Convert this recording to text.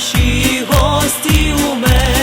наші гості у мене.